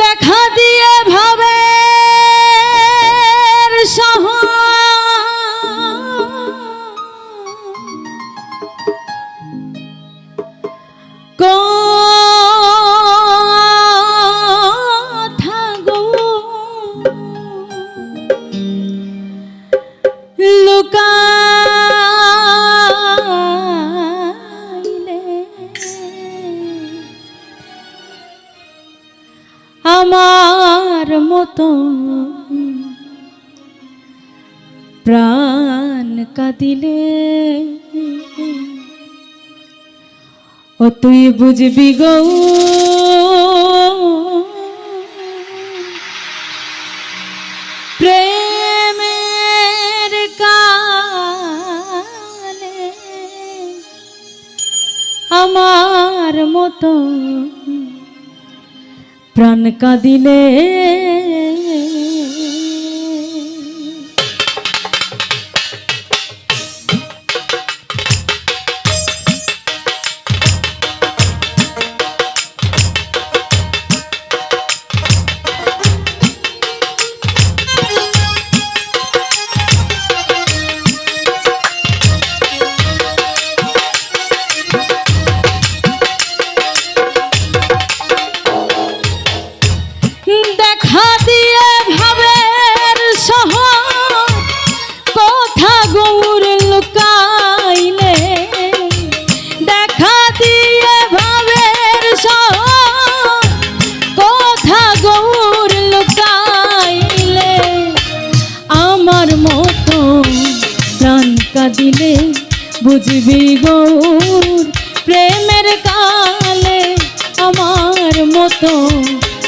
দেখা দিয়ে ভাবে দিলে। ও তুই বুঝবি গৌ। আমার মতো প্রাণ কাঁদিলে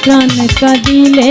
প্রাণ কাঁদিলে।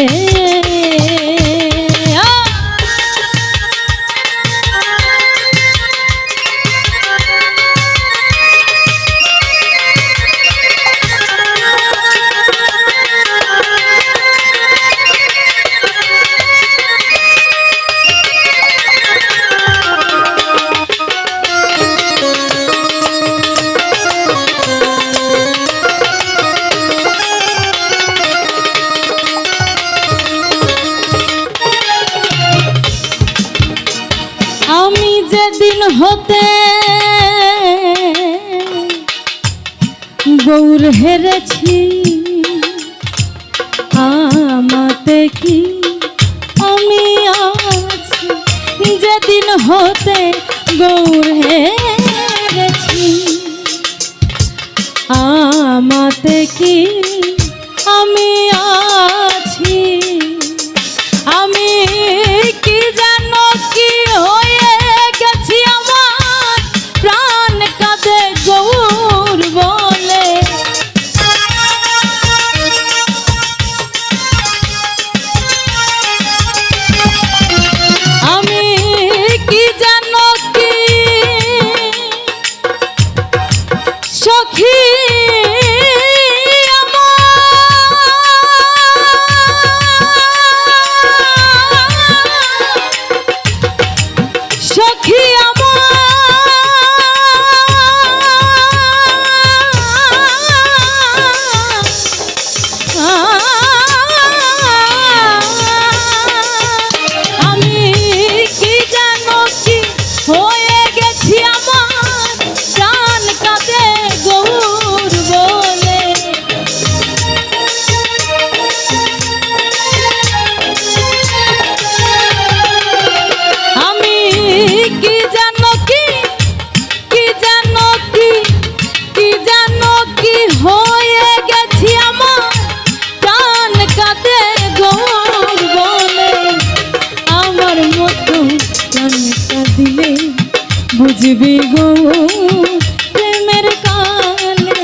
দেখি আমি আজ যেদিন হতে গৌর হেরেছি। আমাতে কি তো রঙটা দিলে বুঝবি গো প্রেমের কালে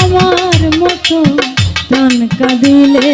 আমার মতো প্রাণ কাঁদিলে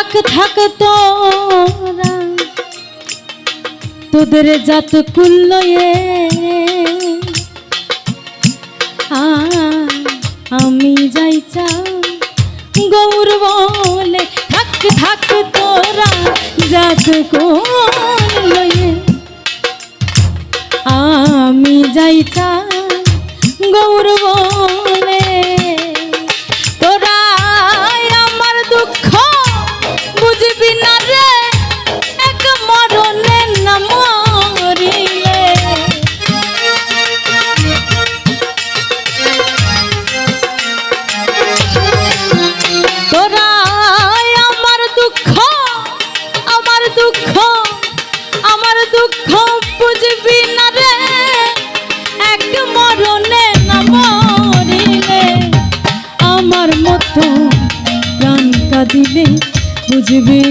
থাক থাক তোরা। তোদের জাত কুল্লয়ে। আমি যাই চা গৌর বলে থাক থাক তোরা, জাত কুল্লয়ে। আমি যাই চা গৌর বলে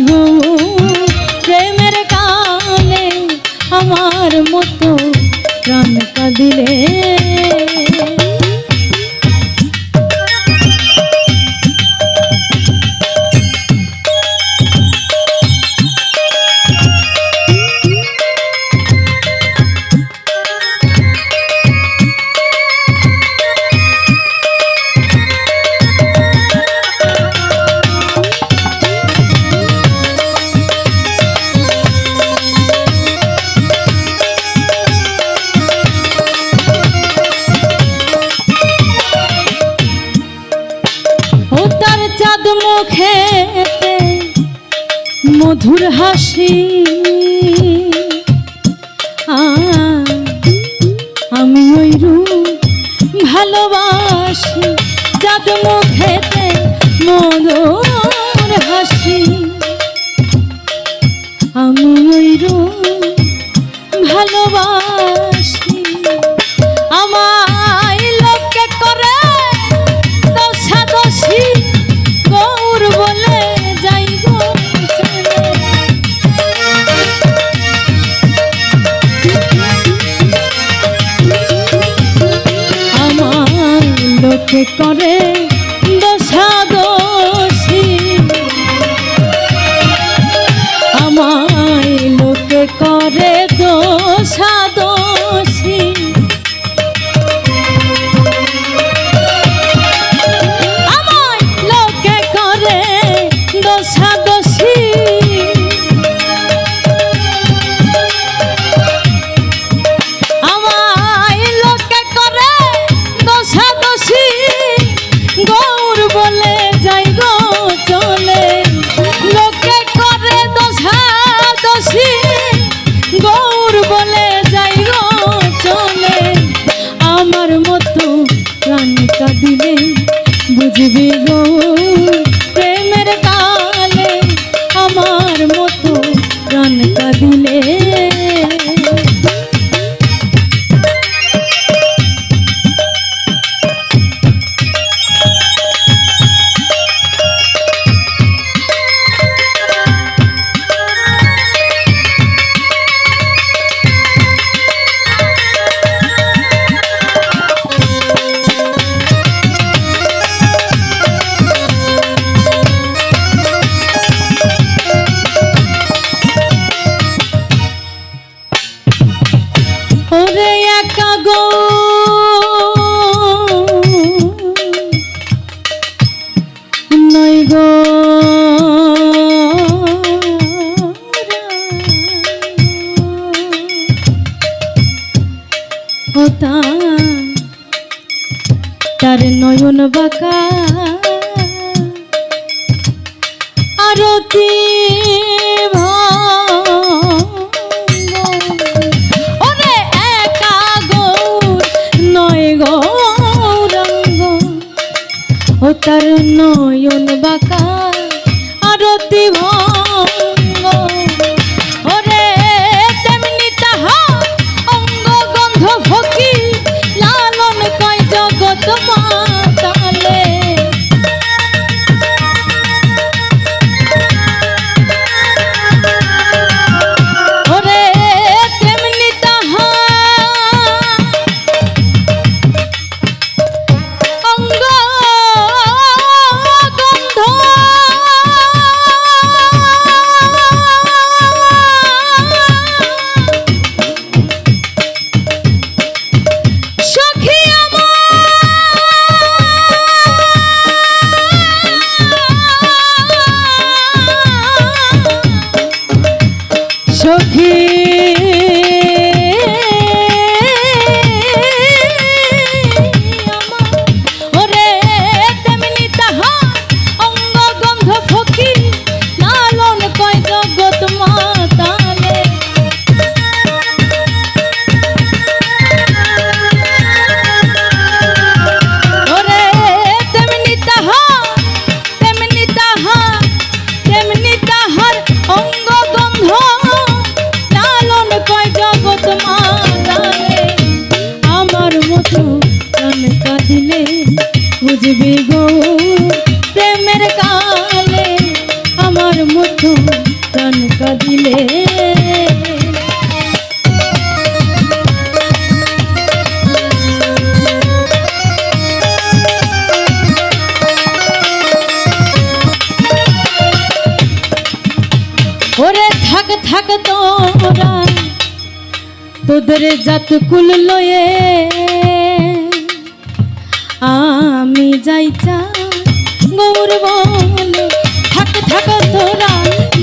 গো প্রেমের কালে আমার মতো প্রাণ কাঁদিলে পৃথিবী নয়ন বাঁকা। আরতি তার নয়ন বাঁকা আরতি ভা তোদের জাত কুল লয়ে আমি যাইছা গৌর বল থাক থাক তোরা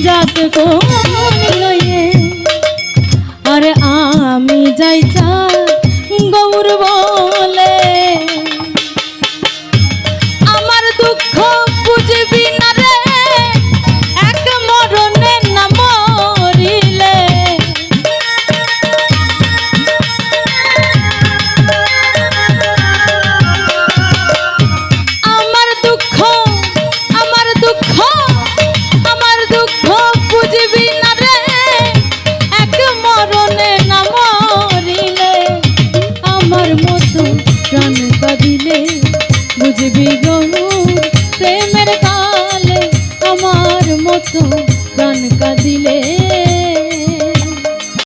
জাত কোয়া